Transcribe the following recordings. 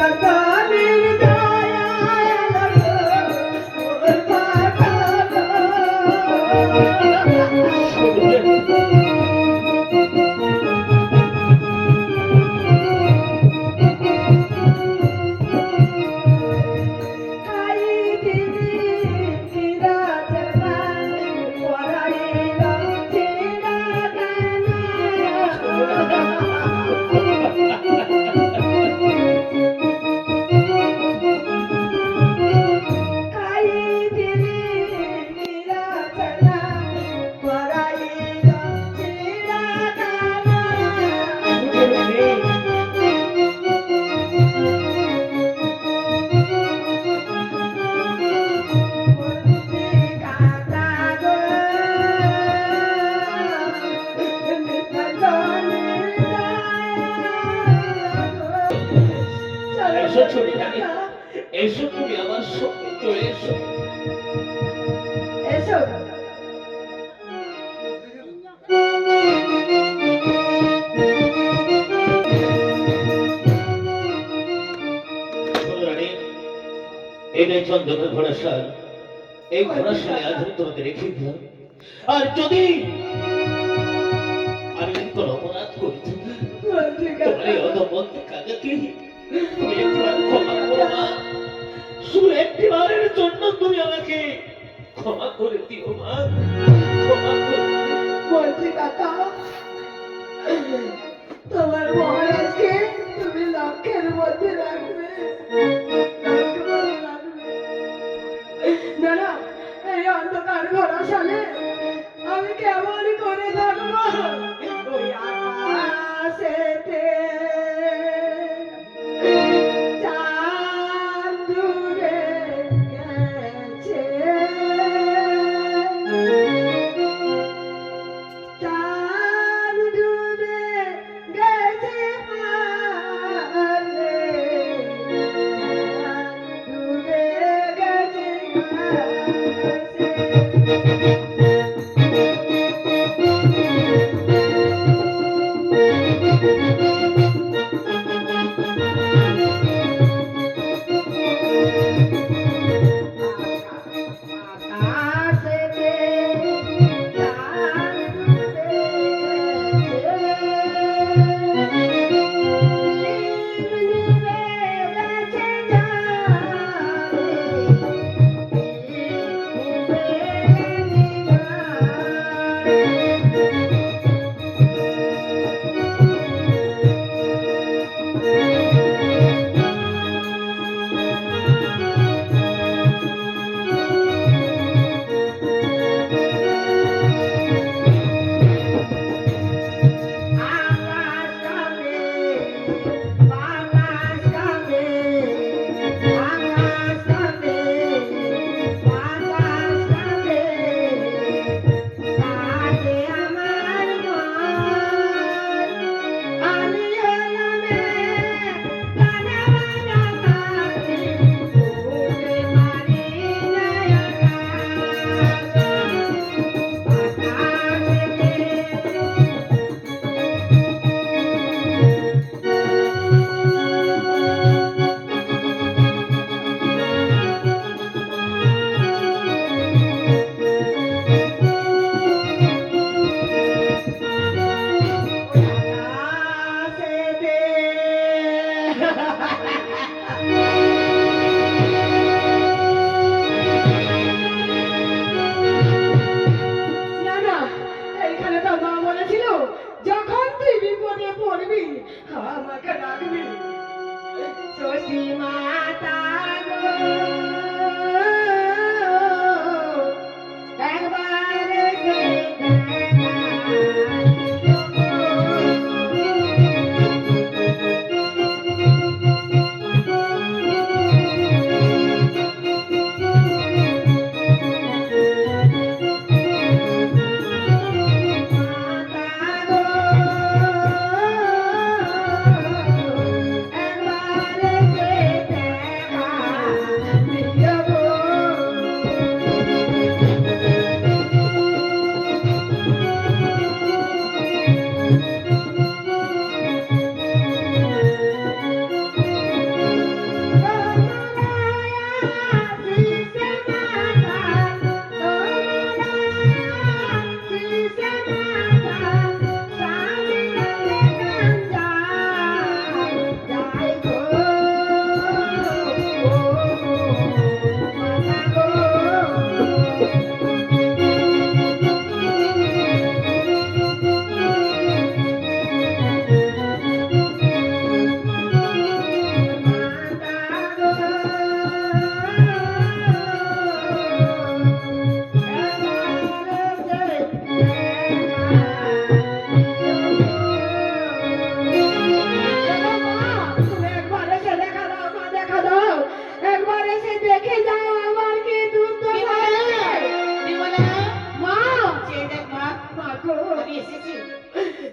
Bye-bye. দেখেছ আর যদি আমি কোনো অপরাধ করি তোমার এই একটি বারের জন্য তুমি আমাকে ক্ষমা করে দিও মা।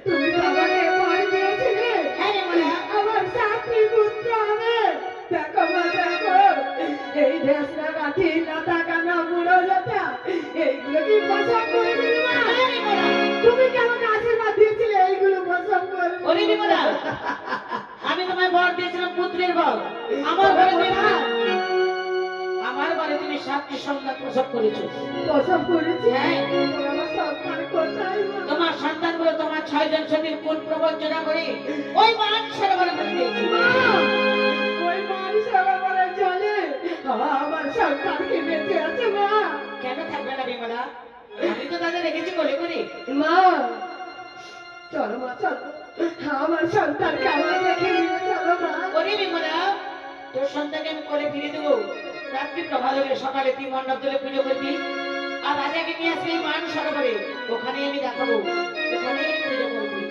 তুমি আমাকে ভয় দিয়েছিলে দিয়েছিলে? এইগুলো আমি তোমায় বর দিয়েছিলাম পুত্রের বর। আমার ঘরে আমার ঘরে তুমি সাতটি সন্তান প্রসব করেছ। পছন্দ করেছি? হ্যাঁ। আমার সন্তান মা? তোমার তোমার ছয়জন সতীর কোন প্রবঞ্চনা করে ওই মান সরোবরে ফেলে দিয়েছ। মা, ওই বাড়ি সরোবরের জলে আমার সন্তানকে বেঁচে আছে মা? কেন থাকবে না বিমলা? আমি তো তাদের রেখেছি কোলে করে মা চলো মা চলো। আমার সন্তানকে আমরা দেখে নিয়ে চলো মা। ওরে বিমলা তোর সন্তানকে আমি কোলে ফিরে দেবো। রাত্রি প্রভাত হলে সকালে তুই মণ্ডপ তুলে পুজো করবি। আর রাজাকে নিয়ে আসবি মান সরোবরে ওখানে আমি দেখাবো। ওখানে পুজো করবি।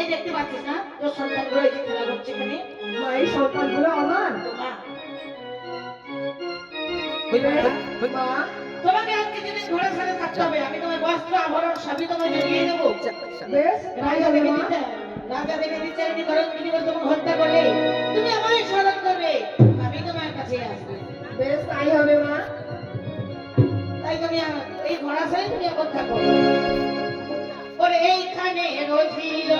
এই দেখতে পাচ্ছিস না? তোর সন্তানগুলো এই যে খেলা করছে এখানে। এই সন্তানগুলো আমার? মা। তোমাকে আজকে যেদিন ঘোড়া সাথে থাকতে হবে আমি তোমার বস্ত্র আভরণ সবই তোমায় জড়িয়ে দেবো। রাজা দিতে রাজা দিচ্ছে আমি করণ করে হত্যা করলে। তুমি বেশ, তাই হবে মা। তাই তুমি এই ঘোড়া সাথে তুমি এখন থাকো। ওর এইখানে মোদের